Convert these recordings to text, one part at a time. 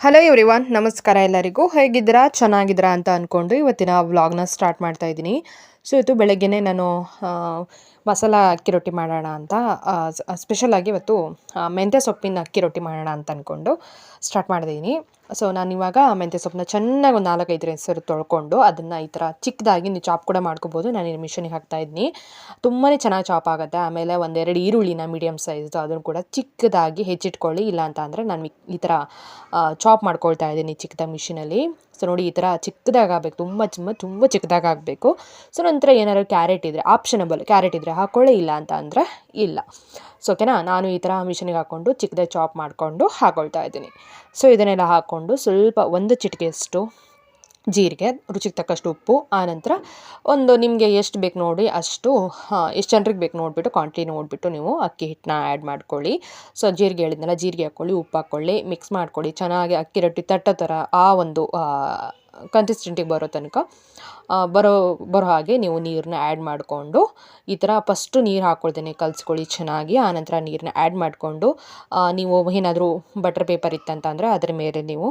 Hello everyone ನಮಸ್ಕಾರ ಎಲ್ಲರಿಗೂ. ಹೇಗಿದ್ದೀರಾ? ಚೆನ್ನಾಗಿದ್ದೀರಾ ಅಂತ ಅಂದ್ಕೊಂಡು ಇವತ್ತಿನ ವ್ಲಾಗ್ನ ಸ್ಟಾರ್ಟ್ ಮಾಡ್ತಾ ಇದ್ದೀನಿ. ಸೊ ಇವತ್ತು ಬೆಳಗ್ಗೆನೇ ನಾನು ಮಸಾಲ ಅಕ್ಕಿ ರೊಟ್ಟಿ ಮಾಡೋಣ ಅಂತ ಸ್ಪೆಷಲಾಗಿ ಇವತ್ತು ಮೆಂತ್ಯ ಸೊಪ್ಪಿನ ಅಕ್ಕಿ ರೊಟ್ಟಿ ಮಾಡೋಣ ಅಂತ ಅಂದ್ಕೊಂಡು ಸ್ಟಾರ್ಟ್ ಮಾಡಿದ್ದೀನಿ. ಸೊ ನಾನು ಇವಾಗ ಮೆಂತ್ಯ ಸೊಪ್ಪನ್ನ ಚೆನ್ನಾಗಿ ಒಂದು ನಾಲ್ಕೈದು ಹೆಸರು ತೊಳ್ಕೊಂಡು ಅದನ್ನು ಈ ಥರ ಚಿಕ್ಕದಾಗಿ ನೀವು ಚಾಪ್ ಕೂಡ ಮಾಡ್ಕೋಬೋದು. ನಾನು ಮಿಷನಿಗೆ ಹಾಕ್ತಾ ಇದ್ದೀನಿ ತುಂಬಾ ಚೆನ್ನಾಗಿ ಚಾಪ್ ಆಗುತ್ತೆ. ಆಮೇಲೆ ಒಂದೆರಡು ಈರುಳ್ಳಿನ ಮೀಡಿಯಮ್ ಸೈಜ್ದು ಅದನ್ನು ಕೂಡ ಚಿಕ್ಕದಾಗಿ ಹೆಚ್ಚಿಟ್ಕೊಳ್ಳಿ. ಇಲ್ಲ ಅಂತ ಅಂದರೆ ನಾನು ಈ ಥರ ಚಾಪ್ ಮಾಡ್ಕೊಳ್ತಾ ಇದ್ದೀನಿ ಚಿಕ್ಕದಾಗಿ ಮಿಷಿನಲ್ಲಿ. ಸೊ ನೋಡಿ ಈ ಥರ ಚಿಕ್ಕದಾಗಿ ಆಗಬೇಕು, ತುಂಬ ಚಿಮ್ಮ ತುಂಬ ಚಿಕ್ಕದಾಗಬೇಕು ಸೊ ನಂತರ ಏನಾದ್ರು ಕ್ಯಾರೆಟ್ ಇದ್ದರೆ ಆಪ್ಷನಬಲ್ ಕ್ಯಾರೆಟ್ ಇದ್ದರೆ ಹಾಕೊಳ್ಳೇ ಇಲ್ಲ ಅಂತ ಅಂದರೆ ಇಲ್ಲ. ಸೊ ಓಕೆನಾ ನಾನು ಈ ಥರ ಮಿಷನಿಗೆ ಹಾಕ್ಕೊಂಡು ಚಿಕ್ಕದಾಗಿ ಚಾಪ್ ಮಾಡಿಕೊಂಡು ಹಾಕೊಳ್ತಾ ಇದ್ದೀನಿ. ಸೊ ಇದನ್ನೆಲ್ಲ ಹಾಕ್ಕೊಂಡು ಸ್ವಲ್ಪ ಒಂದು ಚಿಟಿಕೆಯಷ್ಟು ಜೀರಿಗೆ, ರುಚಿಗೆ ತಕ್ಕಷ್ಟು ಉಪ್ಪು ಆನಂತರ ಒಂದು ನಿಮಗೆ ಎಷ್ಟು ಬೇಕು ನೋಡಿ ಅಷ್ಟು ಎಷ್ಟು ಜನರಿಗೆ ಬೇಕು ನೋಡಿಬಿಟ್ಟು ಕ್ವಾಂಟಿಟಿ ನೋಡಿಬಿಟ್ಟು ನೀವು ಅಕ್ಕಿ ಹಿಟ್ಟನ್ನ ಆ್ಯಡ್ ಮಾಡ್ಕೊಳ್ಳಿ. ಸೊ ಜೀರಿಗೆ ಹೇಳಿದ್ನಲ್ಲ, ಜೀರಿಗೆ ಹಾಕ್ಕೊಳ್ಳಿ, ಉಪ್ಪು ಹಾಕ್ಕೊಳ್ಳಿ ಮಿಕ್ಸ್ ಮಾಡ್ಕೊಳ್ಳಿ, ಚೆನ್ನಾಗಿ ಅಕ್ಕಿ ರೊಟ್ಟಿ ತಟ್ಟ ಥರ ಆ ಒಂದು ಕನ್ಸಿಸ್ಟೆಂಟಿಗೆ ಬರೋ ತನಕ ಬರೋ ಬರೋ ಹಾಗೆ ನೀವು ನೀರನ್ನ ಆ್ಯಡ್ ಮಾಡಿಕೊಂಡು, ಈ ಥರ ಫಸ್ಟು ನೀರು ಹಾಕ್ಕೊಳ್ತೇನೆ ಕಲಿಸ್ಕೊಳ್ಳಿ ಚೆನ್ನಾಗಿ ಆನಂತರ ನೀರನ್ನ ಆ್ಯಡ್ ಮಾಡಿಕೊಂಡು ನೀವು ಏನಾದರೂ ಬಟರ್ ಪೇಪರ್ ಇತ್ತಂತಂದರೆ ಅದರ ಮೇಲೆ ನೀವು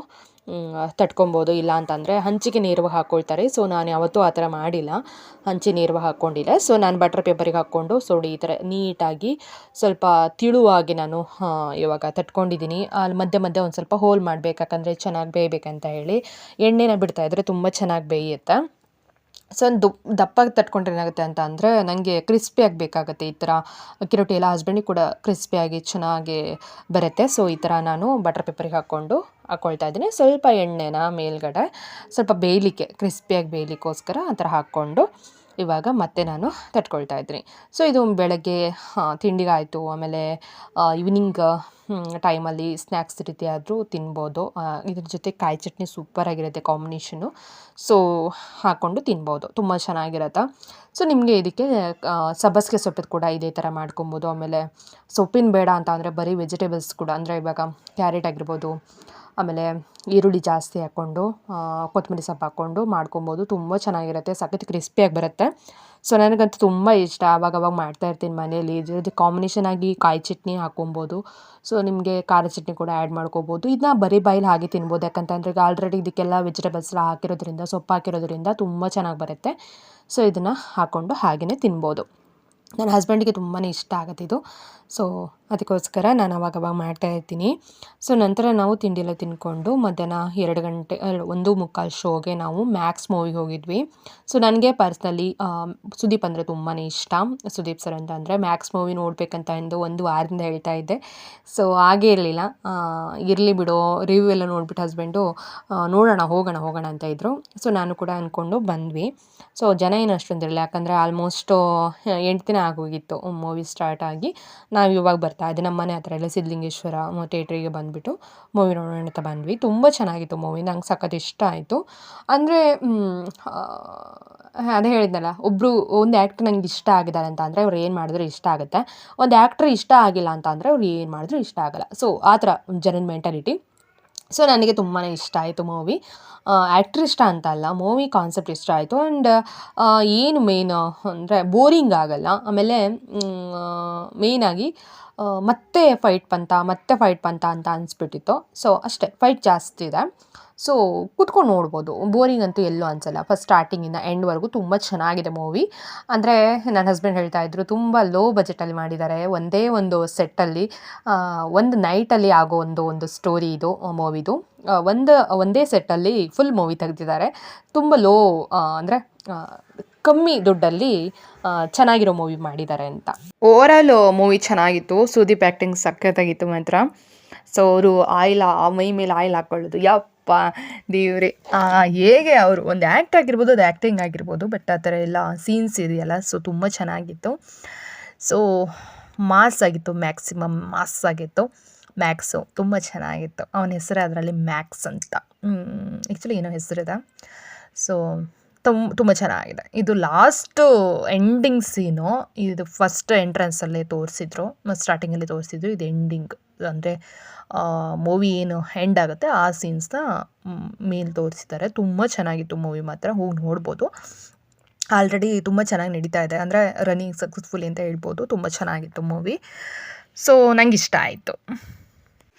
ತಟ್ಕೊಬೋದು, ಇಲ್ಲ ಅಂತಂದರೆ ಹಂಚಿಗೆ ನೀರು ಹಾಕ್ಕೊಳ್ತಾರೆ ಸೊ ನಾನು ಯಾವತ್ತೂ ಆ ಥರ ಮಾಡಿಲ್ಲ. ಹಂಚಿ ನೀರು ಹಾಕ್ಕೊಂಡಿಲ್ಲ ಸೊ ನಾನು ಬಟರ್ ಪೇಪರಿಗೆ ಹಾಕ್ಕೊಂಡು ಸೋಡಿ ಈ ಥರ ನೀಟಾಗಿ ಸ್ವಲ್ಪ ತಿಳುವಾಗಿ ನಾನು ಇವಾಗ ತಟ್ಕೊಂಡಿದ್ದೀನಿ. ಅಲ್ಲಿ ಮಧ್ಯೆ ಮಧ್ಯೆ ಒಂದು ಸ್ವಲ್ಪ ಹೋಲ್ ಮಾಡಬೇಕು, ಯಾಕಂದರೆ ಚೆನ್ನಾಗಿ ಬೇಯಬೇಕಂತ ಹೇಳಿ. ಎಣ್ಣೆನ ಬಿಡ್ತಾಯಿದ್ರೆ ತುಂಬ ಚೆನ್ನಾಗಿ ಬೇಯುತ್ತೆ? ಸೊ ದು ದಪ್ಪಾಗಿ ತಟ್ಕೊಂಡ್ರೆ ಏನಾಗುತ್ತೆ ಅಂತ ಅಂದರೆ ನನಗೆ ಕ್ರಿಸ್ಪಿಯಾಗಿ ಬೇಕಾಗುತ್ತೆ ಈ ಥರ ಅಕ್ಕಿ ರೊಟ್ಟಿ ಎಲ್ಲ ಹಸ್ಬೆಂಡಿಗೆ ಕೂಡ ಕ್ರಿಸ್ಪಿಯಾಗಿ ಚೆನ್ನಾಗಿ ಬರುತ್ತೆ. ಸೊ ಈ ಥರ ನಾನು ಬಟರ್ ಪೇಪರಿಗೆ ಹಾಕ್ಕೊಂಡು ಹಾಕ್ಕೊಳ್ತಾ ಇದ್ದೀನಿ. ಸ್ವಲ್ಪ ಎಣ್ಣೆನ ಮೇಲ್ಗಡೆ ಸ್ವಲ್ಪ ಬೇಯಲಿಕ್ಕೆ ಕ್ರಿಸ್ಪಿಯಾಗಿ ಬೇಯಲಿಕ್ಕೋಸ್ಕರ ಆ ಥರ ಹಾಕ್ಕೊಂಡು ಇವಾಗ ಮತ್ತೆ ನಾನು ತಟ್ಕೊಳ್ತಾ ಇದ್ದೀನಿ ಸೊ ಇದು ಬೆಳಗ್ಗೆ ತಿಂಡಿಗಾಯಿತು. ಆಮೇಲೆ ಈವ್ನಿಂಗ್ ಟೈಮಲ್ಲಿ ಸ್ನ್ಯಾಕ್ಸ್ ರೀತಿ ಆದರೂ ತಿನ್ಬೋದು. ಇದ್ರ ಜೊತೆ ಕಾಯಿ ಚಟ್ನಿ ಸೂಪರಾಗಿರುತ್ತೆ ಕಾಂಬಿನೇಷನು ಸೊ ಹಾಕ್ಕೊಂಡು ತಿನ್ಬೋದು. ತುಂಬ ಚೆನ್ನಾಗಿರತ್ತೆ? ಸೊ ನಿಮಗೆ ಇದಕ್ಕೆ ಸಬ್ಬಸಿಗೆ ಸೊಪ್ಪಿದು ಕೂಡ ಇದೇ ಥರ ಮಾಡ್ಕೊಬೋದು. ಆಮೇಲೆ ಸೊಪ್ಪಿನ ಬೇಡ ಅಂತ ಅಂದರೆ ಬರೀ ವೆಜಿಟೇಬಲ್ಸ್ ಕೂಡ. ಅಂದರೆ ಇವಾಗ ಕ್ಯಾರೆಟ್ ಆಗಿರ್ಬೋದು ಆಮೇಲೆ ಈರುಳ್ಳಿ ಜಾಸ್ತಿ ಹಾಕ್ಕೊಂಡು ಕೊತ್ತಂಬರಿ ಸೊಪ್ಪು ಹಾಕ್ಕೊಂಡು ಮಾಡ್ಕೊಬೋದು. ತುಂಬ ಚೆನ್ನಾಗಿರುತ್ತೆ, ಸಖತ್ ಕ್ರಿಸ್ಪಿಯಾಗಿ ಬರುತ್ತೆ. ಸೊ ನನಗಂತೂ ತುಂಬ ಇಷ್ಟ. ಆವಾಗ ಅವಾಗ ಮಾಡ್ತಾ ಇರ್ತೀನಿ ಮನೇಲಿ ಇದ್ರ ಜೊತೆ ಕಾಂಬಿನೇಷನ್ ಆಗಿ ಕಾಯಿ ಚಟ್ನಿ ಹಾಕ್ಕೊಬೋದು. ಸೊ ನಿಮಗೆ ಖಾರ ಚಟ್ನಿ ಕೂಡ ಆ್ಯಡ್ ಮಾಡ್ಕೋಬೋದು. ಇದನ್ನ ಬರೀ ಬಾಯಲ್ಲಿ ಹಾಗೆ ತಿನ್ಬೋದು. ಯಾಕಂತಂದರೆ ಈಗ ಆಲ್ರೆಡಿ ಇದಕ್ಕೆಲ್ಲ ವೆಜಿಟೇಬಲ್ಸ್ ಎಲ್ಲ ಹಾಕಿರೋದ್ರಿಂದ, ಸೊಪ್ಪು ಹಾಕಿರೋದ್ರಿಂದ ತುಂಬ ಚೆನ್ನಾಗಿ ಬರುತ್ತೆ. ಸೊ ಇದನ್ನು ಹಾಕ್ಕೊಂಡು ಹಾಗೆಯೇ ತಿನ್ಬೋದು. ನನ್ನ ಹಸ್ಬೆಂಡಿಗೆ ತುಂಬಾ ಇಷ್ಟ ಆಗುತ್ತೆ ಸೊ ಅದಕ್ಕೋಸ್ಕರ ನಾನು ಅವಾಗವಾಗ ಮಾಡ್ತಾ ಇರ್ತೀನಿ. ಸೊ ನಂತರ ನಾವು ತಿಂಡಿ ಎಲ್ಲ ತಿನ್ಕೊಂಡು ಮಧ್ಯಾಹ್ನ ಎರಡು ಗಂಟೆ ಒಂದು ಮುಕ್ಕಾಲು ಶೋಗೆ ನಾವು ಮ್ಯಾಕ್ಸ್ ಮೂವಿಗೆ ಹೋಗಿದ್ವಿ. ಸೊ ನನಗೆ ಪರ್ಸ್ನಲಿ ಸುದೀಪ್ ಅಂದರೆ ತುಂಬಾ ಇಷ್ಟ. ಸುದೀಪ್ ಸರ್ ಅಂತ ಅಂದರೆ ಮ್ಯಾಕ್ಸ್ ಮೂವಿ ನೋಡಬೇಕಂತ ಎಂದು ಒಂದು ವಾರದಿಂದ ಹೇಳ್ತಾ ಇದ್ದೆ. ಸೊ ಹಾಗೇ ಇರಲಿಲ್ಲ. ಇರಲಿ ಬಿಡು ರಿವ್ಯೂ ಎಲ್ಲ ನೋಡಿಬಿಟ್ಟು ಹಸ್ಬೆಂಡು ನೋಡೋಣ, ಹೋಗೋಣ ಹೋಗೋಣ ಅಂತ ಇದ್ದರು ಸೊ ನಾನು ಕೂಡ ಅಂದ್ಕೊಂಡು ಬಂದ್ವಿ. ಸೊ ಜನ ಏನು ಅಷ್ಟೊಂದಿರಲಿಲ್ಲ. ಯಾಕಂದರೆ ಆಲ್ಮೋಸ್ಟು ಎಂಟು ದಿನ ಆಗೋಗಿತ್ತು ಮೂವಿ ಸ್ಟಾರ್ಟ್ ಆಗಿ. ನಾವು ಇವಾಗ ಬರ್ತಾ ಇದೆ. ನಮ್ಮ ಮನೆ ಹತ್ರ ಎಲ್ಲ ಸಿದ್ಧಲಿಂಗೇಶ್ವರ ಥಿಯೇಟ್ರಿಗೆ ಬಂದುಬಿಟ್ಟು ಮೂವಿ ನೋಡೋಣ ಅಂತ ಬಂದ್ವಿ. ತುಂಬ ಚೆನ್ನಾಗಿತ್ತು ಮೂವಿ. ನಂಗೆ ಸಖತ್ ಇಷ್ಟ ಆಯಿತು. ಅಂದರೆ ಅದೇ ಹೇಳಿದ್ನಲ್ಲ ಒಬ್ಬರು ಒಂದು ಆ್ಯಕ್ಟ್ರ್ ನಂಗೆ ಇಷ್ಟ ಆಗಿದ್ದಾರೆ ಅಂತ ಅಂದರೆ ಅವ್ರು ಏನು ಮಾಡಿದ್ರು ಇಷ್ಟ ಆಗುತ್ತೆ. ಒಂದು ಆ್ಯಕ್ಟ್ರ್ ಇಷ್ಟ ಆಗಿಲ್ಲ ಅಂತ ಅಂದರೆ ಅವ್ರು ಏನು ಮಾಡಿದ್ರು ಇಷ್ಟ ಆಗಲ್ಲ. ಸೊ ಆ ಥರ ಜನನ್ ಮೆಂಟಾಲಿಟಿ ಸೊ ನನಗೆ ತುಂಬಾ ಇಷ್ಟ ಆಯಿತು ಮೂವಿ. ಆ್ಯಕ್ಟ್ರ್ ಇಷ್ಟ ಅಂತ ಅಲ್ಲ, ಮೂವಿ ಕಾನ್ಸೆಪ್ಟ್ ಇಷ್ಟ ಆಯಿತು. ಆ್ಯಂಡ್ ಏನು ಮೇನ್ ಅಂದರೆ ಬೋರಿಂಗ್ ಆಗಲ್ಲ. ಆಮೇಲೆ ಮೇಯ್ನಾಗಿ ಮತ್ತೆ ಫೈಟ್ ಪಂತ, ಮತ್ತೆ ಫೈಟ್ ಪಂತ ಅಂತ ಅನಿಸ್ಬಿಟ್ಟಿತ್ತು. ಸೊ ಅಷ್ಟೇ ಫೈಟ್ ಜಾಸ್ತಿ ಇದೆ. ಸೊ ಕುತ್ಕೊಂಡು ನೋಡ್ಬೋದು. ಬೋರಿಂಗ್ ಅಂತೂ ಎಲ್ಲೂ ಅನಿಸಲ್ಲ. ಫಸ್ಟ್ ಸ್ಟಾರ್ಟಿಂಗಿಂದ ಎಂಡ್ವರೆಗೂ ತುಂಬ ಚೆನ್ನಾಗಿದೆ ಮೂವಿ ಅಂದರೆ ನನ್ನ ಹಸ್ಬೆಂಡ್ ಹೇಳ್ತಾ ಇದ್ರು, ತುಂಬ ಲೋ ಬಜೆಟಲ್ಲಿ ಮಾಡಿದ್ದಾರೆ. ಒಂದೇ ಒಂದು ಸೆಟ್ಟಲ್ಲಿ ಒಂದು ನೈಟಲ್ಲಿ ಆಗೋ ಒಂದು ಒಂದು ಸ್ಟೋರಿ ಇದು ಮೂವಿದು ಒಂದು, ಒಂದೇ ಸೆಟ್ಟಲ್ಲಿ ಫುಲ್ ಮೂವಿ ತೆಗೆದಿದ್ದಾರೆ. ತುಂಬ ಲೋ ಅಂದರೆ ಕಮ್ಮಿ ದುಡ್ಡಲ್ಲಿ ಚೆನ್ನಾಗಿರೋ ಮೂವಿ ಮಾಡಿದ್ದಾರೆ ಅಂತ. ಓವರಾಲ್ ಮೂವಿ ಚೆನ್ನಾಗಿತ್ತು. ಸುದೀಪ್ ಆ್ಯಕ್ಟಿಂಗ್ ಸಖತ್ತಾಗಿತ್ತು ಮಾತ್ರ. ಸೊ ಅವರು ಆಯಿಲ್ ಆ ಮೈ ಮೇಲೆ ಆಯಿಲ್ ಹಾಕ್ಕೊಳ್ಳೋದು ಯಪ್ಪ ದೇವ್ರೆ. ಹೇಗೆ ಅವರು ಒಂದು ಆ್ಯಕ್ಟ್ ಆಗಿರ್ಬೋದು, ಅದು ಆ್ಯಕ್ಟಿಂಗ್ ಆಗಿರ್ಬೋದು ಬಟ್ ಆ ಥರ ಎಲ್ಲ ಸೀನ್ಸ್ ಇದೆಯಲ್ಲ ಸೊ ತುಂಬ ಚೆನ್ನಾಗಿತ್ತು. ಸೊ ಮಾಸ್ ಆಗಿತ್ತು ಮ್ಯಾಕ್ಸಿಮಮ್ ಮಾಸ್ ಆಗಿತ್ತು. ಮ್ಯಾಕ್ಸು ತುಂಬ ಚೆನ್ನಾಗಿತ್ತು. ಅವನ ಹೆಸರು ಅದರಲ್ಲಿ ಮ್ಯಾಕ್ಸ್ ಅಂತ. ಆ್ಯಕ್ಚುಲಿ ಏನೋ ಹೆಸರಿದೆ. ಸೊ ತುಂಬ ತುಂಬ ಚೆನ್ನಾಗಿದೆ. ಇದು ಲಾಸ್ಟು ಎಂಡಿಂಗ್ ಸೀನು ಇದು ಫಸ್ಟ್ ಎಂಟ್ರೆನ್ಸಲ್ಲೇ ತೋರಿಸಿದ್ರು ಸ್ಟಾರ್ಟಿಂಗಲ್ಲಿ ತೋರಿಸಿದ್ರು, ಇದು ಎಂಡಿಂಗ್ ಅಂದರೆ ಮೂವಿ ಏನು ಎಂಡ್ ಆಗುತ್ತೆ, ಆ ಸೀನ್ಸ್ನ ಮೇಲೆ ತೋರಿಸಿದ್ದಾರೆ. ತುಂಬ ಚೆನ್ನಾಗಿತ್ತು ಮೂವಿ ಮಾತ್ರ, ಹೋಗಿ ನೋಡ್ಬೋದು. ಆಲ್ರೆಡಿ ತುಂಬ ಚೆನ್ನಾಗಿ ನಡೀತಾ ಇದೆ, ಅಂದರೆ ರನ್ನಿಂಗ್ ಸಕ್ಸಸ್ಫುಲ್ ಅಂತ ಹೇಳ್ಬೋದು, ತುಂಬ ಚೆನ್ನಾಗಿತ್ತು ಮೂವಿ ಸೊ ನಂಗೆ ಇಷ್ಟ ಆಯಿತು.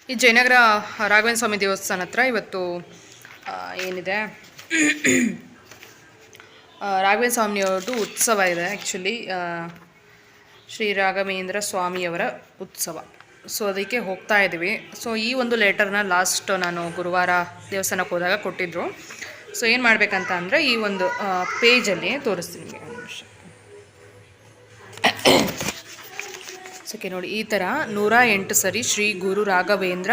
ಈ ಜಯನಗರ ರಾಘವೇಂದ್ರ ಸ್ವಾಮಿ ದೇವಸ್ಥಾನ ಹತ್ರ ಇವತ್ತು ಏನಿದೆ? ರಾಘವೇಂದ್ರ ಸ್ವಾಮಿಯವ್ರದ್ದು ಉತ್ಸವ ಇದೆ ಆ್ಯಕ್ಚುಲಿ ಶ್ರೀ ರಾಘವೇಂದ್ರ ಸ್ವಾಮಿಯವರ ಉತ್ಸವ. ಸೊ ಅದಕ್ಕೆ ಹೋಗ್ತಾ ಇದ್ದೀವಿ. ಸೊ ಈ ಒಂದು ಲೆಟರ್ನ ಲಾಸ್ಟ್ ನಾನು ಗುರುವಾರ ದೇವಸ್ಥಾನಕ್ಕೆ ಹೋದಾಗ ಕೊಟ್ಟಿದ್ದರು ಸೊ ಏನು ಮಾಡಬೇಕಂತ ಅಂದರೆ, ಈ ಒಂದು ಪೇಜಲ್ಲಿ ತೋರಿಸ್ತೀನಿ ಸೋಕೆ ನೋಡಿ, ಈ ಥರ ನೂರ ಎಂಟು ಸರಿ ಶ್ರೀ ಗುರು ರಾಘವೇಂದ್ರ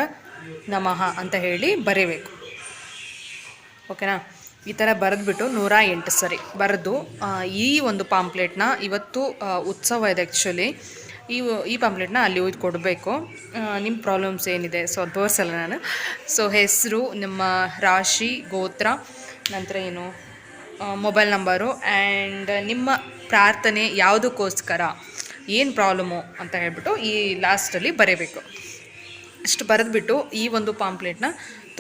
ನಮಃ ಅಂತ ಹೇಳಿ ಬರೀಬೇಕು. ಓಕೆನಾ ಈ ಥರ ಬರೆದ್ಬಿಟ್ಟು ನೂರ ಎಂಟು ಸರಿ ಬರೆದು ಈ ಒಂದು ಪಾಂಪ್ಲೆಟ್ನ ಇವತ್ತು ಉತ್ಸವ ಇದೆ ಆ್ಯಕ್ಚುಲಿ ಈ ಈ ಪಾಂಪ್ಲೆಟ್ನ ಅಲ್ಲಿ ಹೋಗಿ ಕೊಡಬೇಕು. ನಿಮ್ಮ ಪ್ರಾಬ್ಲಮ್ಸ್ ಏನಿದೆ? ಸೊ ಅದು ತೋರಿಸಲ್ಲ ನಾನು. ಸೊ ಹೆಸರು, ನಿಮ್ಮ ರಾಶಿ, ಗೋತ್ರ, ನಂತರ ಏನು? ಮೊಬೈಲ್ ನಂಬರು ಆ್ಯಂಡ್ ನಿಮ್ಮ ಪ್ರಾರ್ಥನೆ ಯಾವುದಕ್ಕೋಸ್ಕರ? ಏನು ಪ್ರಾಬ್ಲಮು ಅಂತ ಹೇಳ್ಬಿಟ್ಟು ಈ ಲಾಸ್ಟಲ್ಲಿ ಬರೀಬೇಕು. ಇಷ್ಟು ಬರೆದ್ಬಿಟ್ಟು ಈ ಒಂದು ಪಾಂಪ್ಲೆಟ್ನ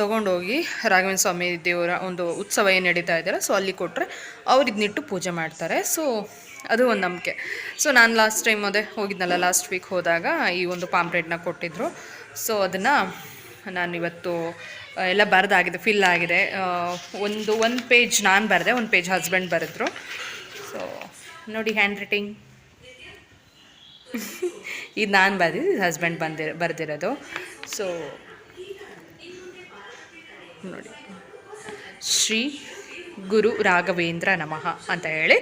ತೊಗೊಂಡೋಗಿ ರಾಘವೇಂದ್ರ ಸ್ವಾಮಿ ದೇವರ ಒಂದು ಉತ್ಸವ ಏನು ನಡೀತಾ ಇದ್ದಾರೆ. ಸೊ ಅಲ್ಲಿ ಕೊಟ್ಟರೆ ಅವ್ರು ಇದನ್ನಿಟ್ಟು ಪೂಜೆ ಮಾಡ್ತಾರೆ. ಸೊ ಅದು ಒಂದು ನಂಬಿಕೆ. ಸೊ ನಾನು ಲಾಸ್ಟ್ ಟೈಮ್ ಅದೇ ಹೋಗಿದ್ನಲ್ಲ ಲಾಸ್ಟ್ ವೀಕ್ ಹೋದಾಗ ಈ ಒಂದು ಪಾಂಪ್ಲೆಟ್ನ ಕೊಟ್ಟಿದ್ದರು ಸೊ ಅದನ್ನು ನಾನು ಇವತ್ತು ಎಲ್ಲ ಬರೆದಾಗಿದೆ ಫಿಲ್ ಆಗಿದೆ. ಒಂದು ಒಂದು ಪೇಜ್ ನಾನು ಬರೆದೆ, ಒಂದು ಪೇಜ್ ಹಸ್ಬೆಂಡ್ ಬರೆದ್ರು. ಸೊ ನೋಡಿ ಹ್ಯಾಂಡ್ ರೈಟಿಂಗ್ ಇದು ನಾನು ಬರೆದಿದ್ದು ಹಸ್ಬೆಂಡ್ ಬಂದಿರ, ಬರೆದಿರೋದು. ಸೊ ನೋಡಿ. ಶ್ರೀ ಗುರು ರಾಘವೇಂದ್ರ ನಮಃ ಅಂತ ಹೇಳಿ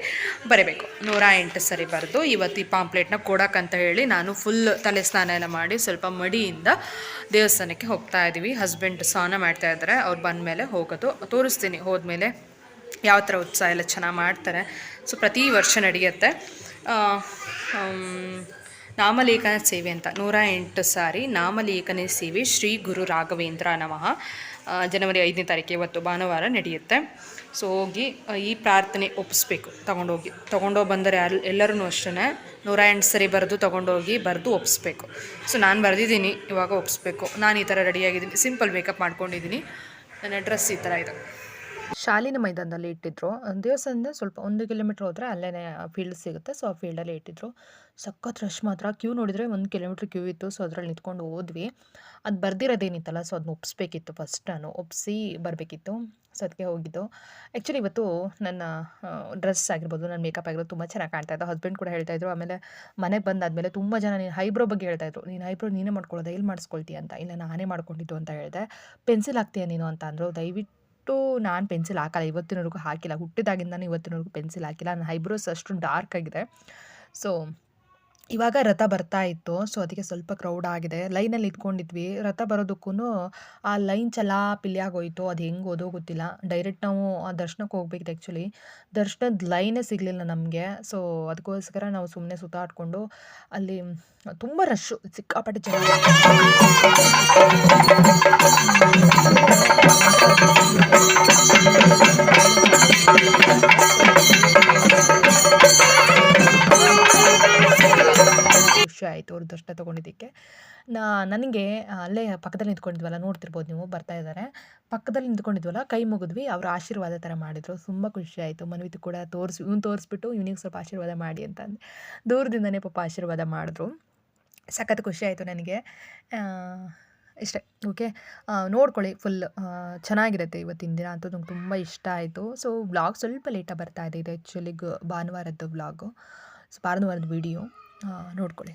ಬರೀಬೇಕು. ನೂರ ಎಂಟು ಸರಿ ಬರೆದು ಇವತ್ತು ಈ ಪಾಂಪ್ಲೆಟ್ನ ಕೊಡೋಕ್ಕಂತ ಹೇಳಿ ನಾನು ಫುಲ್ ತಲೆ ಸ್ನಾನ ಎಲ್ಲ ಮಾಡಿ ಸ್ವಲ್ಪ ಮಡಿಯಿಂದ ದೇವಸ್ಥಾನಕ್ಕೆ ಹೋಗ್ತಾ ಇದ್ದೀವಿ. ಹಸ್ಬೆಂಡ್ ಸ್ನಾನ ಮಾಡ್ತಾ ಇದ್ದಾರೆ. ಅವ್ರು ಬಂದಮೇಲೆ ಹೋಗೋದು. ತೋರಿಸ್ತೀನಿ. ಹೋದ್ಮೇಲೆ ಯಾವ ಥರ ಉತ್ಸಾಹ ಎಲ್ಲ ಚೆನ್ನಾಗಿ ಮಾಡ್ತಾರೆ. ಸೊ ಪ್ರತಿ ವರ್ಷ ನಡೆಯುತ್ತೆ. ನಾಮಲೇಖನ ಸೇವೆ ಅಂತ. ನೂರ ಎಂಟು ಸಾರಿ ನಾಮಲೇಖನ ಸೇವೆ ಶ್ರೀ ಗುರು ರಾಘವೇಂದ್ರ ನಮಃ. ಜನವರಿ ಐದನೇ ತಾರೀಕು ಇವತ್ತು ಭಾನುವಾರ ನಡೆಯುತ್ತೆ. ಸೊ ಹೋಗಿ ಈ ಪ್ರಾರ್ಥನೆ ಒಪ್ಪಿಸ್ಬೇಕು. ತೊಗೊಂಡೋಗಿ ತೊಗೊಂಡೋಗಿ ಬಂದರೆ ಎಲ್ಲರೂ ಅಷ್ಟೇ ನೂರ ಎಂಟು ಸರಿ ಬರೆದು ತೊಗೊಂಡೋಗಿ ಬರೆದು ಒಪ್ಪಿಸ್ಬೇಕು. ಸೊ ನಾನು ಬರೆದಿದ್ದೀನಿ, ಇವಾಗ ಒಪ್ಪಿಸ್ಬೇಕು. ನಾನು ಈ ಥರ ರೆಡಿಯಾಗಿದ್ದೀನಿ. ಸಿಂಪಲ್ ಮೇಕಪ್ ಮಾಡ್ಕೊಂಡಿದ್ದೀನಿ. ನನ್ನ ಡ್ರೆಸ್ ಈ ಥರ ಇದೆ. ಶಾಲಿನ ಮೈದಾನದಲ್ಲಿ ಇಟ್ಟಿದ್ರು. ದೇವಸ್ಥಾನದಿಂದ ಸ್ವಲ್ಪ ಒಂದು ಕಿಲೋಮೀಟ್ರ್ ಹೋದರೆ ಅಲ್ಲೇ ಫೀಲ್ಡ್ ಸಿಗುತ್ತೆ. ಸೊ ಆ ಫೀಲ್ಡಲ್ಲಿ ಇಟ್ಟಿದ್ರು. ಸಖತ್ ರಶ್ ಮಾತ್ರ. ಕ್ಯೂ ನೋಡಿದರೆ ಒಂದು ಕಿಲೋಮೀಟ್ರ್ ಕ್ಯೂ ಇತ್ತು. ಸೊ ಅದರಲ್ಲಿ ನಿಂತ್ಕೊಂಡು ಹೋದ್ವಿ. ಅದು ಬರ್ದಿರೋದೇನಿತ್ತಲ್ಲ, ಸೊ ಅದನ್ನ ಒಪ್ಪಿಸ್ಬೇಕಿತ್ತು ಫಸ್ಟ್ ನಾನು. ಒಪ್ಪಿಸಿ ಬರಬೇಕಿತ್ತು, ಸೊ ಅದಕ್ಕೆ ಹೋಗಿದ್ದು. ಆ್ಯಕ್ಚುಲಿ ಇವತ್ತು ನನ್ನ ಡ್ರೆಸ್ ಆಗಿರ್ಬೋದು, ನನ್ನ ಮೇಕಪ್ ಆಗಿರೋದು ತುಂಬ ಚೆನ್ನಾಗಿ ಕಾಣ್ತಾ ಇತ್ತು. ಹಸ್ಬೆಂಡ್ ಕೂಡ ಹೇಳ್ತಾ ಇದ್ರು, ಆಮೇಲೆ ಮನೆಗೆ ಬಂದಾದಮೇಲೆ ತುಂಬ ಜನ ನೀನು ಹೈಬ್ರೋ ಬಗ್ಗೆ ಹೇಳ್ತಾ ಇದ್ರು. ನೀನು ಹೈಬ್ರೋ ನೀನೇ ಮಾಡ್ಕೊಳ್ಳೋದು? ಎಲ್ಲಿ ಮಾಡಿಸ್ಕೊಳ್ತೀಯ ಅಂತ? ಇಲ್ಲ, ನಾನೇ ಮಾಡ್ಕೊಂಡಿದ್ದು ಅಂತ ಹೇಳಿದೆ. ಪೆನ್ಸಿಲ್ ಹಾಕ್ತೀಯ ನೀನು? ಅಂತ ಅಂದರು. ದಯವಿಟ್ಟು ನಾನು ಪೆನ್ಸಿಲ್ ಹಾಕಲ್ಲ. ಇವತ್ತಿನವರೆಗೂ ಹಾಕಿಲ್ಲ. ಹುಟ್ಟಿದಾಗಿಂದನೂ ಇವತ್ತಿನವರೆಗೂ ಪೆನ್ಸಿಲ್ ಹಾಕಿಲ್ಲ. ನನ್ನ ಐಬ್ರೋಸ್ ಅಷ್ಟು ಡಾರ್ಕ್ ಆಗಿದೆ. ಸೊ ಇವಾಗ ರಥ ಬರ್ತಾ ಇತ್ತು. ಸೊ, ಅದಕ್ಕೆ ಸ್ವಲ್ಪ ಕ್ರೌಡ್ ಆಗಿದೆ. ಲೈನಲ್ಲಿ ಇದ್ಕೊಂಡಿದ್ವಿ ರಥ ಬರೋದಕ್ಕೂ ಆ ಲೈನ್ ಚಲಾಪಿಲಿ ಆಗೋಯ್ತು ಅದು ಹೆಂಗೆ ಓದೋ ಗೊತ್ತಿಲ್ಲ. ಡೈರೆಕ್ಟ್ ನಾವು ಆ ದರ್ಶನಕ್ಕೆ ಹೋಗ್ಬೇಕಿತ್ತು ಆ್ಯಕ್ಚುಲಿ ದರ್ಶನದ ಲೈನೇ ಸಿಗಲಿಲ್ಲ ನಮಗೆ. ಸೊ ಅದಕ್ಕೋಸ್ಕರ ನಾವು ಸುಮ್ಮನೆ ಸುತ್ತಾಡಿಕೊಂಡು ಅಲ್ಲಿ ತುಂಬ ರಶ್ಶು ಸಿಕ್ಕಾಪಟ್ಟೆ ಜನ. ಆಯಿತು ಅವ್ರು ದರ್ಶನ ತೊಗೊಂಡಿದ್ದಕ್ಕೆ. ನಾ, ನನಗೆ ಅಲ್ಲೇ ಪಕ್ಕದಲ್ಲಿ ನಿಂತ್ಕೊಂಡಿದ್ವಲ್ಲ, ನೋಡ್ತಿರ್ಬೋದು ನೀವು, ಬರ್ತಾ ಇದ್ದಾರೆ ಪಕ್ಕದಲ್ಲಿ ನಿಂತ್ಕೊಂಡಿದ್ವಲ್ಲ, ಕೈ ಮುಗಿದ್ವಿ, ಅವ್ರ ಆಶೀರ್ವಾದ ಥರ ಮಾಡಿದರು. ತುಂಬ ಖುಷಿ ಆಯಿತು. ಮನ್ವಿತು ಕೂಡ ತೋರಿಸಿ, ಇವ್ನು ತೋರಿಸ್ಬಿಟ್ಟು ಇವ್ನಿಗೆ ಸ್ವಲ್ಪ ಆಶೀರ್ವಾದ ಮಾಡಿ ಅಂತ ಅಂದೆ, ದೂರದಿಂದನೇ ಪಾಪ ಆಶೀರ್ವಾದ ಮಾಡಿದ್ರು. ಸಖತ್ ಖುಷಿ ಆಯಿತು ನನಗೆ. ಇಷ್ಟೇ, ಓಕೆ? ನೋಡ್ಕೊಳ್ಳಿ ಫುಲ್ ಚೆನ್ನಾಗಿರುತ್ತೆ ಇವತ್ತಿನ ದಿನ ಅಂತೂ ನಂಗೆ ತುಂಬ ಇಷ್ಟ ಆಯಿತು. ಸೊ, ವ್ಲಾಗ್ ಸ್ವಲ್ಪ ಲೇಟಾಗಿ ಬರ್ತಾ ಇದೆ. ಇದು ಆ್ಯಕ್ಚುಲಿ ಭಾನುವಾರದ್ದು ವ್ಲಾಗು. ಸೊ, ಭಾನುವಾರದ ವಿಡಿಯೋ. ನೋಡ್ಕೊಳ್ಳಿ.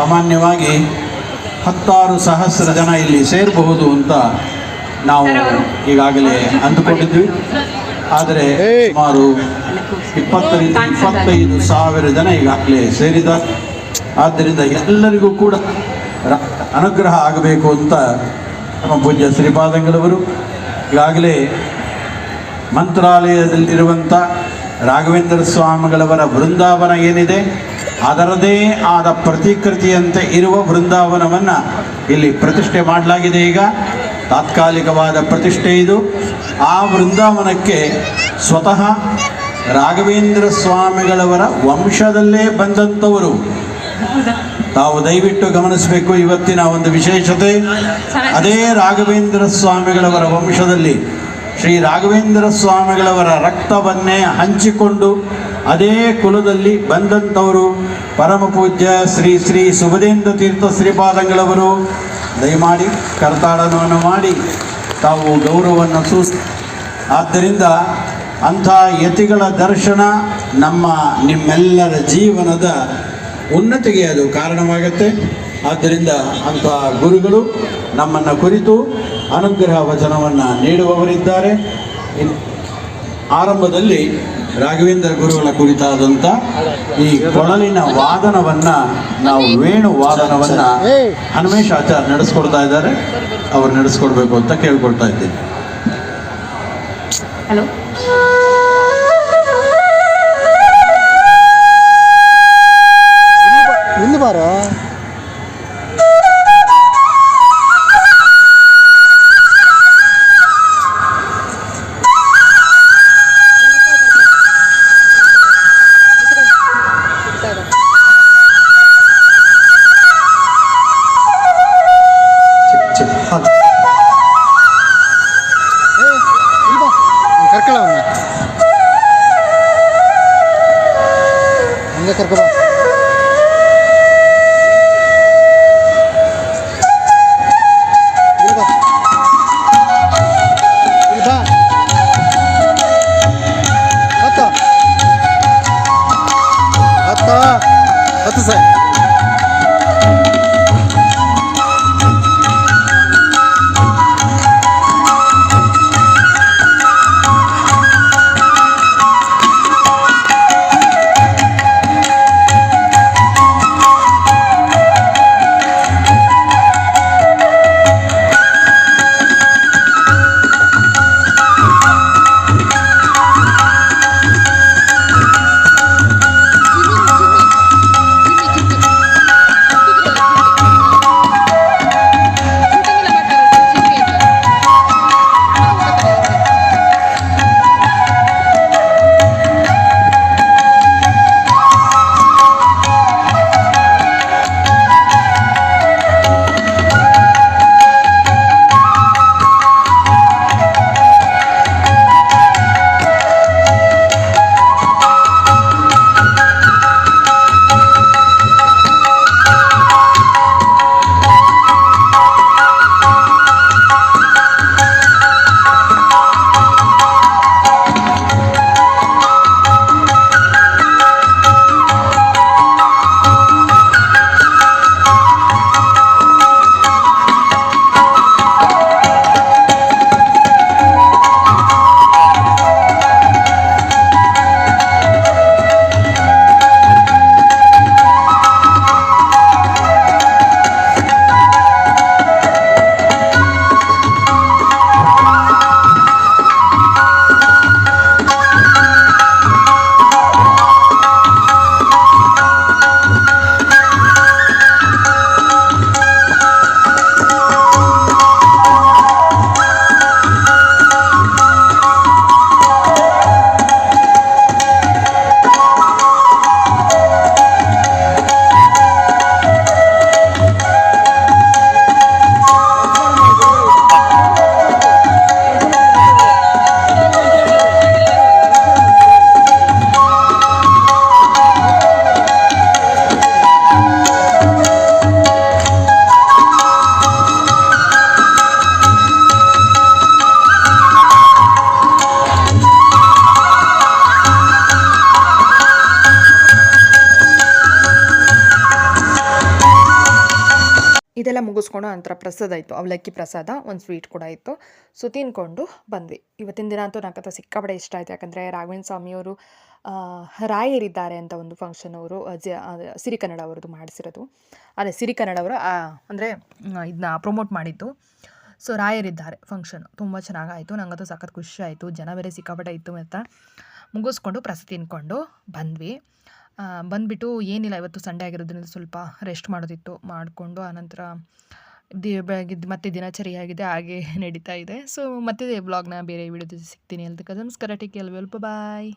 ಸಾಮಾನ್ಯವಾಗಿ ಹತ್ತಾರು ಸಹಸ್ರ ಜನ ಇಲ್ಲಿ ಸೇರಬಹುದು ಅಂತ ನಾವು ಈಗಾಗಲೇ ಅಂದುಕೊಂಡಿದ್ವಿ. ಆದರೆ ಸುಮಾರು ಇಪ್ಪತ್ತರಿಂದ ಇಪ್ಪತ್ತೈದು ಸಾವಿರ ಜನ ಈಗಾಗಲೇ ಸೇರಿದ. ಆದ್ದರಿಂದ ಎಲ್ಲರಿಗೂ ಕೂಡ ಅನುಗ್ರಹ ಆಗಬೇಕು ಅಂತ ನಮ್ಮ ಪೂಜ್ಯ ಶ್ರೀಪಾದಂಗಳವರು ಈಗಾಗಲೇ ಮಂತ್ರಾಲಯದಲ್ಲಿರುವಂಥ ರಾಘವೇಂದ್ರ ಸ್ವಾಮಿಗಳವರ ಬೃಂದಾವನ ಏನಿದೆ ಅದರದೇ ಆದ ಪ್ರತಿಕೃತಿಯಂತೆ ಇರುವ ಬೃಂದಾವನವನ್ನು ಇಲ್ಲಿ ಪ್ರತಿಷ್ಠೆ ಮಾಡಲಾಗಿದೆ ಈಗ. ತಾತ್ಕಾಲಿಕವಾದ ಪ್ರತಿಷ್ಠೆ ಇದು. ಆ ಬೃಂದಾವನಕ್ಕೆ ಸ್ವತಃ ರಾಘವೇಂದ್ರ ಸ್ವಾಮಿಗಳವರ ವಂಶದಲ್ಲೇ ಬಂದಂಥವರು. ತಾವು ದಯವಿಟ್ಟು ಗಮನಿಸಬೇಕು ಇವತ್ತಿನ ಒಂದು ವಿಶೇಷತೆ. ಅದೇ ರಾಘವೇಂದ್ರ ಸ್ವಾಮಿಗಳವರ ವಂಶದಲ್ಲಿ ಶ್ರೀ ರಾಘವೇಂದ್ರ ಸ್ವಾಮಿಗಳವರ ರಕ್ತವನ್ನೇ ಹಂಚಿಕೊಂಡು ಅದೇ ಕುಲದಲ್ಲಿ ಬಂದಂಥವರು ಪರಮ ಪೂಜ್ಯ ಶ್ರೀ ಶ್ರೀ ಸುಭದೇಂದ್ರ ತೀರ್ಥ ಶ್ರೀಪಾದಂಗಳವರು ದಯಮಾಡಿ ಕರ್ತಾಡನವನ್ನು ಮಾಡಿ ತಾವು ಗೌರವವನ್ನು ಸೂಸ್ ಆದ್ದರಿಂದ ಅಂಥ ಯತಿಗಳ ದರ್ಶನ ನಮ್ಮ ನಿಮ್ಮೆಲ್ಲರ ಜೀವನದ ಉನ್ನತಿಗೆ ಅದು ಕಾರಣವಾಗುತ್ತೆ. ಆದ್ದರಿಂದ ಅಂಥ ಗುರುಗಳು ನಮ್ಮನ್ನು ಕುರಿತು ಅನುಗ್ರಹ ವಚನವನ್ನು ನೀಡುವವರಿದ್ದಾರೆ. ಆರಂಭದಲ್ಲಿ ರಾಘವೇಂದ್ರ ಗುರುಗಳ ಕುರಿತಾದಂಥ ಈ ಕೊಳಲಿನ ವಾದನವನ್ನು ನಾವು ವೇಣು ವಾದನವನ್ನು ಹನುಮೇಶ್ ಆಚಾರ್ಯ ನಡೆಸ್ಕೊಡ್ತಾ ಇದ್ದಾರೆ. ಅವ್ರು ನಡೆಸ್ಕೊಡ್ಬೇಕು ಅಂತ ಕೇಳ್ಕೊಳ್ತಾ ಇದ್ದೀನಿ. ಹಲೋ. ಇಲ್ಲಿ ಬಾರ? ಮುಗಿಸ್ಕೊಂಡು ಒಂಥರ ಪ್ರಸಾದ ಇತ್ತು. ಅವಲಕ್ಕಿ ಪ್ರಸಾದ ಒಂದು ಸ್ವೀಟ್ ಕೂಡ ಇತ್ತು. ಸೊ ತಿನ್ಕೊಂಡು ಬಂದ್ವಿ. ಇವತ್ತಿನ ದಿನ ಅಂತೂ ನಂಗಂತ ಸಿಕ್ಕಾಪಟ್ಟೆ ಇಷ್ಟ ಆಯಿತು. ಯಾಕಂದರೆ ರಾಘವೇಂದ್ರ ಸ್ವಾಮಿಯವರು ರಾಯರಿದ್ದಾರೆ ಅಂತ ಒಂದು ಫಂಕ್ಷನ್ ಅವರು ಸಿರಿ ಕನ್ನಡ ಅವ್ರದ್ದು ಮಾಡಿಸಿರೋದು. ಅದೇ ಸಿರಿಕನ್ನಡ ಅವರು ಅಂದರೆ ಇದನ್ನ ಪ್ರಮೋಟ್ ಮಾಡಿದ್ದು. ಸೊ ರಾಯರಿದ್ದಾರೆ ಫಂಕ್ಷನ್ ತುಂಬ ಚೆನ್ನಾಗಾಯಿತು. ನಂಗಂತೂ ಸಖತ್ ಖುಷಿ ಆಯಿತು. ಜನ ಬೇರೆ ಸಿಕ್ಕಾಪಟ್ಟೆ ಇತ್ತು ಮತ್ತು ಮುಗಿಸ್ಕೊಂಡು ಪ್ರಸಾದ ತಿನ್ಕೊಂಡು ಬಂದ್ವಿ. ಬಂದ್ಬಿಟ್ಟು ಏನಿಲ್ಲ, ಇವತ್ತು ಸಂಡೇ ಆಗಿರೋದ್ರಿಂದ ಸ್ವಲ್ಪ ರೆಸ್ಟ್ ಮಾಡೋದಿತ್ತು. ಮಾಡಿಕೊಂಡು ಆನಂತರ ದಿ ಬೆಳಗ್ಗೆ ಮತ್ತೆ ದಿನಚರಿ ಆಗಿದೆ, ಹಾಗೆ ನಡೀತಾ ಇದೆ. ಸೊ ಮತ್ತೆ ಬ್ಲಾಗ್ನ ಬೇರೆ ವಿಡಿಯೋದಲ್ಲಿ ಸಿಗ್ತೀನಿ. ಅಂತ ನಮಸ್ಕಾರ ಟೇಕ್ ಎಲ್ ಬಾಯ್